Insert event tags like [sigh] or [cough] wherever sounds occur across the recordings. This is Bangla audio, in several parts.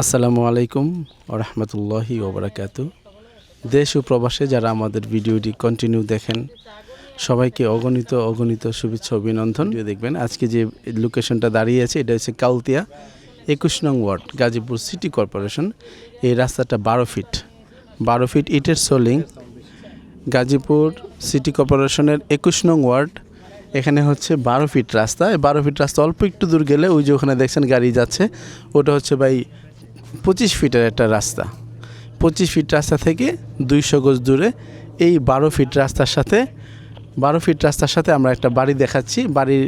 আসসালামু আলাইকুম রহমতুল্লাহি ওবরাকাত দেশ ও প্রবাসে যারা আমাদের ভিডিওটি কন্টিনিউ দেখেন, সবাইকে অগণিত অগণিত শুভেচ্ছা, অভিনন্দন। দেখবেন, আজকে যে লোকেশনটা দাঁড়িয়ে আছে, এটা হচ্ছে কাউতিয়া একুশ নং ওয়ার্ড, গাজীপুর সিটি কর্পোরেশন। এই রাস্তাটা বারো ফিট বারো ফিট ইটের সোলিং। গাজীপুর সিটি কর্পোরেশনের একুশ নং ওয়ার্ড, এখানে হচ্ছে বারো ফিট রাস্তা। বারো ফিট রাস্তা অল্প একটু দূর গেলে ওই যে ওখানে দেখছেন গাড়ি যাচ্ছে, ওটা হচ্ছে ভাই পঁচিশ ফিটের একটা রাস্তা। পঁচিশ ফিট রাস্তা থেকে দুইশো গজ দূরে এই বারো ফিট রাস্তার সাথে, বারো ফিট রাস্তার সাথে আমরা একটা বাড়ি দেখাচ্ছি। বাড়ির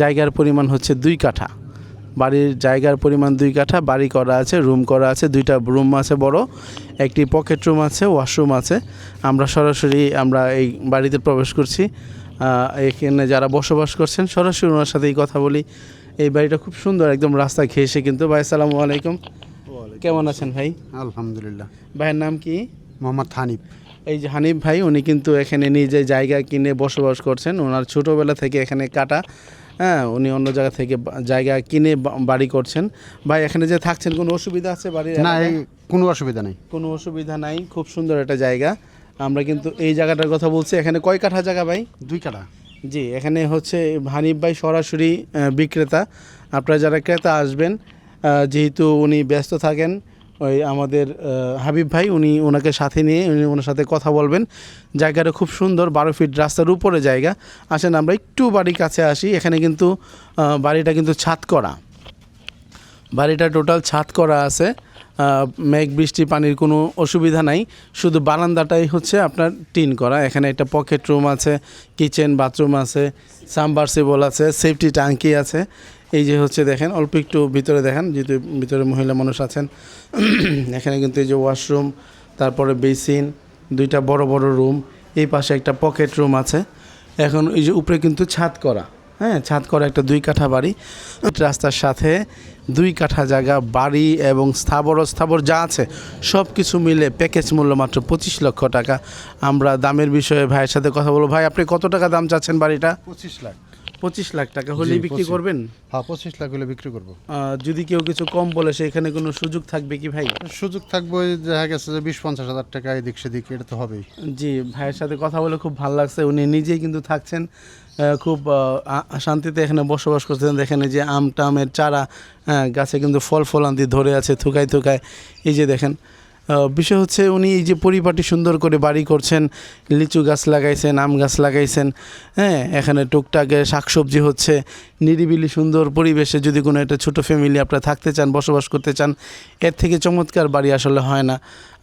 জায়গার পরিমাণ হচ্ছে দুই কাঠা। বাড়ির জায়গার পরিমাণ দুই কাঠা, বাড়ি করা আছে, রুম করা আছে, দুইটা রুম আছে বড়, একটি পকেট রুম আছে, ওয়াশরুম আছে। আমরা সরাসরি আমরা এই বাড়িতে প্রবেশ করছি। এখানে যারা বসবাস করছেন, সরাসরি ওনার সাথেই কথা বলি। এই বাড়িটা খুব সুন্দর, একদম রাস্তা ঘেসে কিন্তু। ভাই, আসসালামু আলাইকুম। কেমন আছেন ভাই? আলহামদুলিল্লাহ। ভাইয়ের নাম কি? মোহাম্মদ হানিফ। এই যে হানিফ ভাই উনি কিন্তু এখানে নিজে জায়গা কিনে বসবাস করছেন। ওনার ছোটোবেলা থেকে এখানে কাটা। হ্যাঁ উনি অন্য জায়গা থেকে জায়গা কিনে বাড়ি করছেন। ভাই এখানে যে থাকছেন কোনো অসুবিধা আছে বাড়ির না এই কোনো অসুবিধা নাই। কোনো অসুবিধা নাই। খুব সুন্দর একটা জায়গা। আমরা কিন্তু এই জায়গাটার কথা বলছি। এখানে কয় কাঠা জায়গা ভাই? দুই কাঠা। জি এখানে হচ্ছে হানিফ ভাই সরাসরি বিক্রেতা। আপনারা যারা ক্রেতা আসবেন যেহেতু উনি ব্যস্ত থাকেন, ওই আমাদের হাবিব ভাই, উনি ওনাকে সাথে নিয়ে উনি ওনার সাথে কথা বলবেন। জায়গাটা খুব সুন্দর, বারো ফিট রাস্তার উপরে জায়গা। আসেন, আমরা একটু বাড়ির কাছে আসি। এখানে কিন্তু বাড়িটা কিন্তু ছাদ করা। বাড়িটা টোটাল ছাদ করা আছে। মেঘ, বৃষ্টি, পানির কোনো অসুবিধা নাই। শুধু বারান্দাটাই হচ্ছে আপনার টিন করা। এখানে একটা পকেট রুম আছে, কিচেন, বাথরুম আছে সাবমার্সিবল আছে, সেফটি ট্যাঙ্কি আছে। এই যে হচ্ছে দেখেন, অল্প একটু ভিতরে দেখেন, যেহেতু ভিতরে মহিলা মানুষ আছেন। [clears throat] এখানে কিন্তু এই যে ওয়াশরুম তারপরে বেসিন দুইটা বড় বড় রুম এই পাশে একটা পকেট রুম আছে। এখন এই যে উপরে কিন্তু ছাদ করা হ্যাঁ ছাদ করা একটা দুই কাঠা বাড়ি। [clears throat] রাস্তার সাথে দুই কাঠা জায়গা, বাড়ি এবং স্থাবর স্থাবর যা আছে সব কিছু মিলে প্যাকেজ মূল্য মাত্র পঁচিশ লক্ষ টাকা। আমরা দামের বিষয়ে ভাইয়ের সাথে কথা বলব। ভাই, আপনি কত টাকা দাম চাচ্ছেন বাড়িটা? পঁচিশ লাখ। পঁচিশ লাখ টাকা হলেই জি, বিক্রি 25 করবেন? হ্যাঁ পঁচিশ লাখ হলে বিক্রি করব। আহ, যদি কেউ কিছু কম বলে সেখানে কোনো সুযোগ থাকবে কি ভাই? সুযোগ থাকবে ওই দেখা গেছে যে বিশ পঞ্চাশ হাজার টাকা এদিক সেদিক এটা তো হবেই। জি ভাইয়ের সাথে কথা বলে খুব ভালো লাগছে। উনি নিজেই কিন্তু থাকছেন আহ, খুব আহ, আ- শান্তিতে এখানে বসবাস করছেন। দেখেন এই যে আম টামের চারা গাছে কিন্তু ফল ফলান্তি ধরে আছে থুকায় থুকায়। এই যে দেখেন বিষয় হচ্ছে উনি এই যে পরিপাটি সুন্দর করে বাড়ি করছেন, লিচু গাছ লাগাইছেন, আম গাছ লাগাইছেন হ্যাঁ এখানে টুকটাকে শাকসবজি হচ্ছে, নিরিবিলি সুন্দর পরিবেশে যদি কোনো একটা ছোট ফ্যামিলি আপনারা থাকতে চান, বসবাস করতে চান, এর থেকে চমৎকার বাড়ি আসলে হয় না।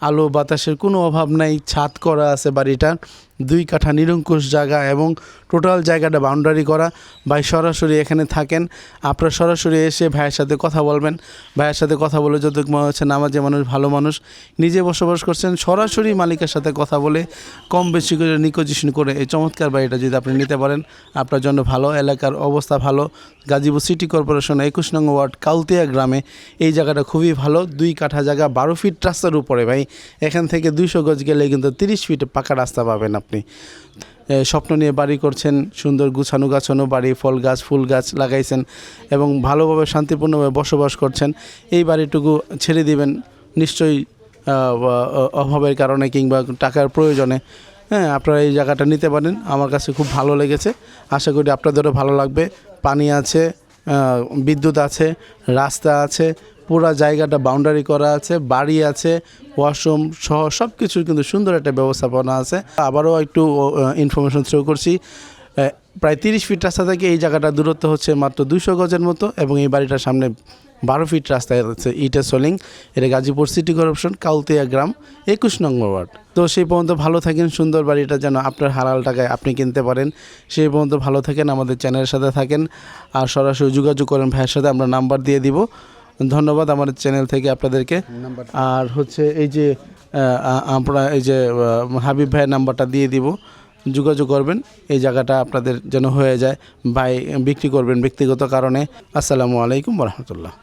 আলো বাতাসের কোনো অভাব নাই, ছাদ করা আছে বাড়িটার দুই কাঠা নিরঙ্কুশ জায়গা এবং টোটাল জায়গাটা বাউন্ডারি করা। ভাই সরাসরি এখানে থাকেন। আপনারা সরাসরি এসে ভাইয়ের সাথে কথা বলবেন। ভাইয়ের সাথে কথা বলে যত হচ্ছে নামাজে মানুষ ভালো মানুষ। নিজে বসবাস করছেন, সরাসরি মালিকের সাথে কথা বলে কম বেশি করে নিকোজিশন করে এই চমৎকার বাড়িটা যদি আপনি নিতে পারেন, আপনার জন্য ভালো। এলাকার অবস্থা ভালো। গাজীপুর সিটি কর্পোরেশন একুশ নং ওয়ার্ড, কালতিয়া গ্রামে। এই জায়গাটা খুবই ভালো। দুই কাঠা জায়গা, বারো ফিট রাস্তার উপরে ভাই। এখান থেকে দুইশো গজ গেলে কিন্তু তিরিশ ফিট পাকা রাস্তা পাবেন এ, স্বপ্ন নিয়ে বাড়ি করছেন সুন্দর গুছানো গাছানো বাড়ি ফল গাছ ফুল গাছ লাগাইছেন এবং ভালোভাবে শান্তিপূর্ণভাবে বসবাস করছেন। এই বাড়িটুকু ছেড়ে দিবেন নিশ্চয়ই অভাবের কারণে কিংবা টাকার প্রয়োজনে। হ্যাঁ আপনারা এই জায়গাটা নিতে পারেন আমার কাছে খুব ভালো লেগেছে। আশা করি আপনাদেরও ভালো লাগবে। পানি আছে বিদ্যুৎ আছে রাস্তা আছে পুরো জায়গাটা বাউন্ডারি করা আছে, বাড়ি আছে ওয়াশরুম সহ সব কিছুর কিন্তু সুন্দর একটা ব্যবস্থাপনা আছে। আবারও একটু ইনফরমেশন থ্রো করছি। প্রায় তিরিশ ফিট রাস্তা থেকে এই জায়গাটা দূরত্ব হচ্ছে মাত্র দুশো গজের মতো এবং এই বাড়িটার সামনে বারো ফিট রাস্তায় হচ্ছে ইটা সোলিং। এটা গাজীপুর সিটি কর্পোরেশন কাউতিয়া গ্রাম, একুশ নম্বর ওয়ার্ড। তো সেই পর্যন্ত ভালো থাকেন, সুন্দর বাড়িটা যেন আপনার হালাল টাকায় আপনি কিনতে পারেন। সেই পর্যন্ত ভালো থাকেন, আমাদের চ্যানেলের সাথে থাকেন। আর সরাসরি যোগাযোগ করেন ভাইয়ের সাথে, আমরা নাম্বার দিয়ে দিব। ধন্যবাদ আমার চ্যানেল থেকে আপনাদেরকে। আর হচ্ছে এই যে আমরা এই যে হাবিব ভাইয়ের নাম্বারটা দিয়ে দিব। যোগাযোগ করবেন এই জায়গাটা আপনাদের যেন হয়ে যায় ভাই বিক্রি করবেন ব্যক্তিগত কারণে। আসসালামু আলাইকুম রহমতুল্লাহ।